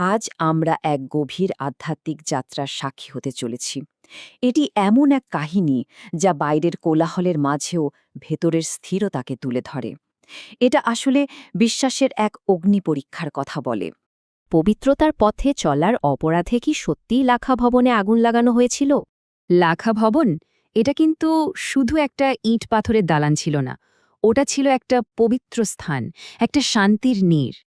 আজ আমরা এক গভীর আধ্যাত্মিক যাত্রার সাক্ষী হতে চলেছি। এটি এমন এক কাহিনী যা বাইরের কোলাহলের মাঝেও ভেতরের স্থিরতাকে তুলে ধরে। এটা আসলে বিশ্বাসের এক অগ্নি পরীক্ষার কথা বলে। পবিত্রতার পথে চলার অপরাধে কি সত্যিই লাখা ভবনে আগুন লাগানো হয়েছিল? লাখা ভবন? এটা কিন্তু শুধু একটা ইট পাথরের দালান ছিল না। ওটা ছিল একটা পবিত্র স্থান, একটা শান্তির নীর।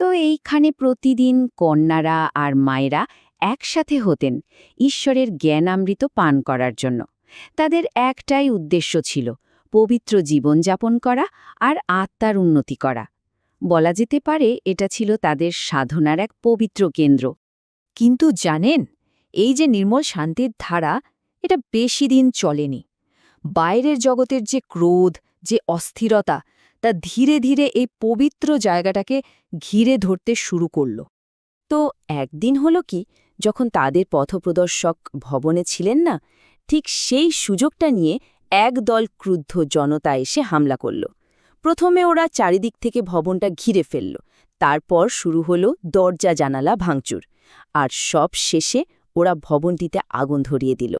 তো এইখানে প্রতিদিন কন্যারা আর মায়েরা একসাথে হতেন ঈশ্বরের জ্ঞানামৃত পান করার জন্য। তাদের একটাই উদ্দেশ্য ছিল পবিত্র জীবনযাপন করা আর আত্মার উন্নতি করা। বলা যেতে পারে এটা ছিল তাদের সাধনার এক পবিত্র কেন্দ্র। কিন্তু জানেন, এই যে নির্মল শান্তির ধারা, এটা বেশি দিন চলেনি। বাইরের জগতের যে ক্রোধ, যে অস্থিরতা তা ধীরে ধীরে এই পবিত্র জায়গাটাকে ঘিরে ধরতে শুরু করল। তো একদিন হলো কি, যখন তাদের পথপ্রদর্শক ভবনে ছিলেন না, ঠিক সেই সুযোগটা নিয়ে এক দল ক্রুদ্ধ জনতা এসে হামলা করল। প্রথমে ওরা চারিদিক থেকে ভবনটা ঘিরে ফেলল, তারপর শুরু হলো দরজা জানালা ভাঙচুর, আর সব শেষে ওরা ভবনটিতে আগুন ধরিয়ে দিল।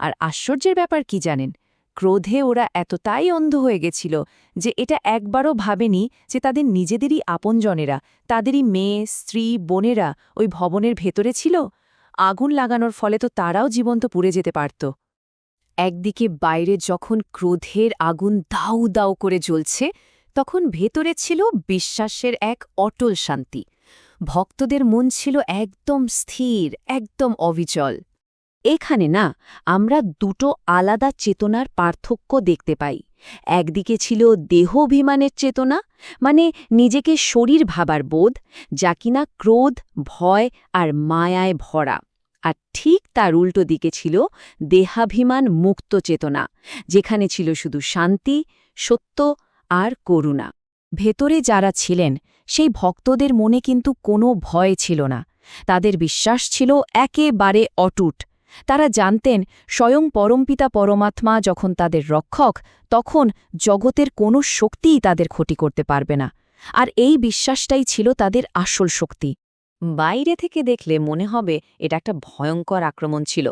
আর আশ্চর্যের ব্যাপার কি জানেন ক্রোধে ওরা এতটাই অন্ধ হয়ে গেছিল যে এটা একবারও ভাবেনি যে তাদের নিজেদেরই আপনজনেরা, তাদেরই মেয়ে, স্ত্রী, বোনেরা ওই ভবনের ভেতরে ছিল। আগুন লাগানোর ফলে তো তারাও জীবন্ত পুড়ে যেতে পারত। একদিকে বাইরে যখন ক্রোধের আগুন দাউ দাউ করে জ্বলছে, তখন ভেতরে ছিল বিশ্বাসের এক অটল শান্তি। ভক্তদের মন ছিল একদম স্থির, একদম অবিচল। এখানে না, আমরা দুটো আলাদা চেতনার পার্থক্য দেখতে পাই। একদিকে ছিল দেহাভিমানের চেতনা মানে নিজেকে শরীর ভাবার বোধ, যা কিনা ক্রোধ, ভয় আর মায়ায় ভরা। আর ঠিক তার উল্টো দিকে ছিল দেহাভিমান মুক্ত চেতনা, যেখানে ছিল শুধু শান্তি, সত্য আর করুণা। ভেতরে যারা ছিলেন, সেই ভক্তদের মনে কিন্তু কোনো ভয় ছিল না। তাদের বিশ্বাস ছিল একেবারে অটুট তারা জানতেন, স্বয়ং পরমপিতা পরমাত্মা যখন তাদের রক্ষক, তখন জগতের কোনো শক্তিই তাদের ক্ষতি করতে পারবে না। আর এই বিশ্বাসটাই ছিল তাদের আসল শক্তি। বাইরে থেকে দেখলে মনে হবে এটা একটা ভয়ঙ্কর আক্রমণ ছিল,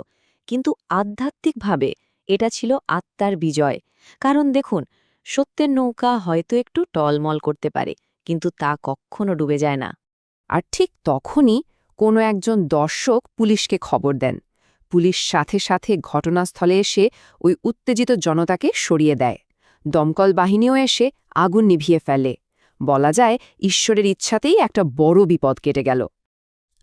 কিন্তু আধ্যাত্মিকভাবে এটা ছিল আত্মার বিজয়। কারণ দেখুন, সত্যের নৌকা হয়তো একটু টলমল করতে পারে, কিন্তু তা কখনো ডুবে যায় না। আর ঠিক তখনই কোনো একজন দর্শক পুলিশকে খবর দেন। পুলিশ সাথে সাথে ঘটনাস্থলে এসে ওই উত্তেজিত জনতাকে সরিয়ে দেয়। দমকল বাহিনীও এসে আগুন নিভিয়ে ফেলে। বলা যায়, ঈশ্বরের ইচ্ছাতেই একটা বড় বিপদ কেটে গেল।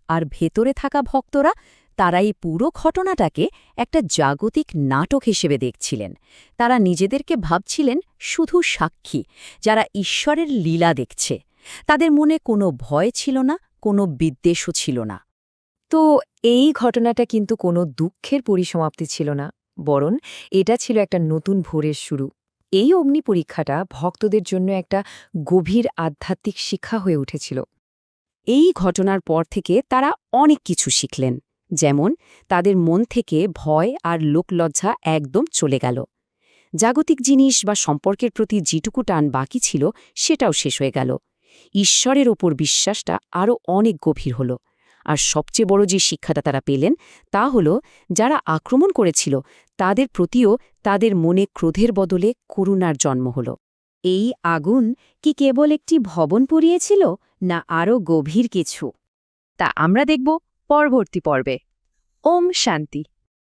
আর ভেতরে থাকা ভক্তরা তারা এই পুরো ঘটনাটাকে একটা জাগতিক নাটক হিসেবে দেখছিলেন। তারা নিজেদেরকে ভাবছিলেন শুধু সাক্ষী, যারা ঈশ্বরের লীলা দেখছে। তাদের মনে কোনো ভয় ছিল না, কোনো বিদ্বেষও ছিল না। তো এই ঘটনাটা কিন্তু কোনো দুঃখের পরিসমাপ্তি ছিল না, বরং এটা ছিল একটা নতুন ভোরের শুরু। এই অগ্নি পরীক্ষাটা ভক্তদের জন্য একটা গভীর আধ্যাত্মিক শিক্ষা হয়ে উঠেছিল। এই ঘটনার পর থেকে তারা অনেক কিছু শিখলেন, যেমন তাদের মন থেকে ভয় আর লোকলজ্জা একদম চলে গেল। জাগতিক জিনিস বা সম্পর্কের প্রতি যেটুকু টান বাকি ছিল, সেটাও শেষ হয়ে গেল। ঈশ্বরের ওপর বিশ্বাসটা আরও অনেক গভীর হল। আর সবচেয়ে বড় যে শিক্ষাটা তারা পেলেন তা হল, যারা আক্রমণ করেছিল, তাদের প্রতিও তাদের মনে ক্রোধের বদলে করুণার জন্ম হল। এই আগুন কি কেবল একটি ভবন পুড়িয়েছিল, না আরও গভীর কিছু? তা আমরা দেখব পরবর্তী পর্বে। ওম শান্তি।